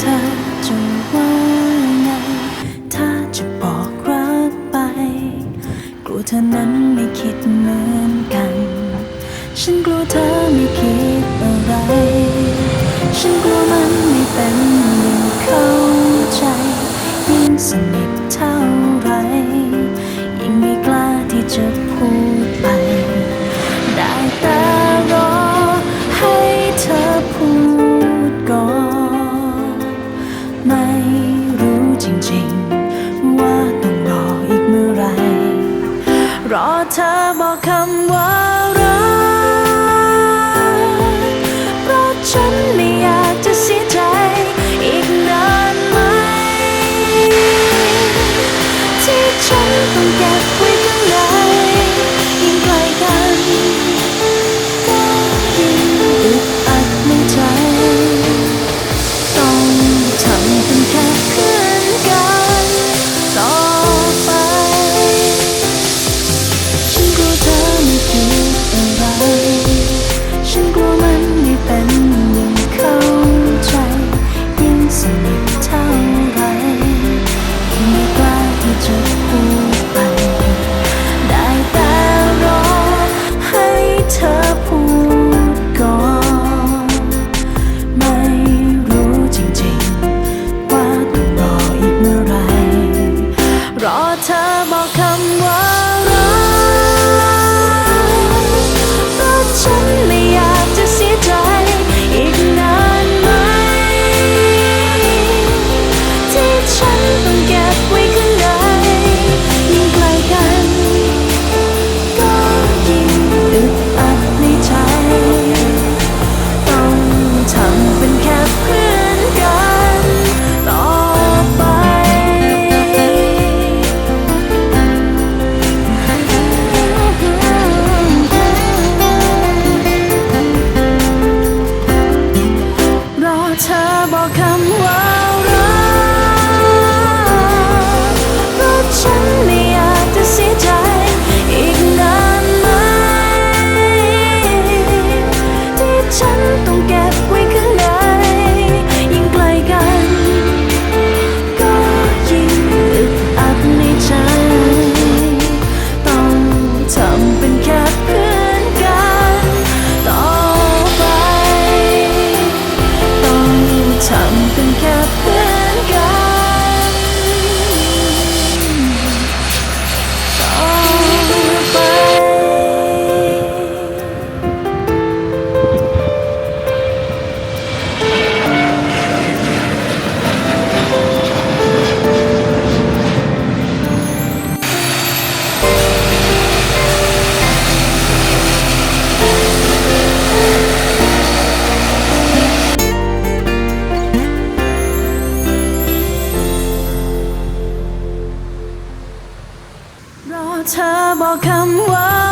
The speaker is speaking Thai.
เธอจะว่าไง ถ้าจะบอกรักไป กลัวเธอนั้นไม่คิดเหมือนกัน ฉันกลัวเธอไม่คิดอะไร ฉันกลัวมันไม่เป็นอย่างเข้าใจ ยิ่งสนิทเท่าไร เธอบอก เธอบอกคำว่า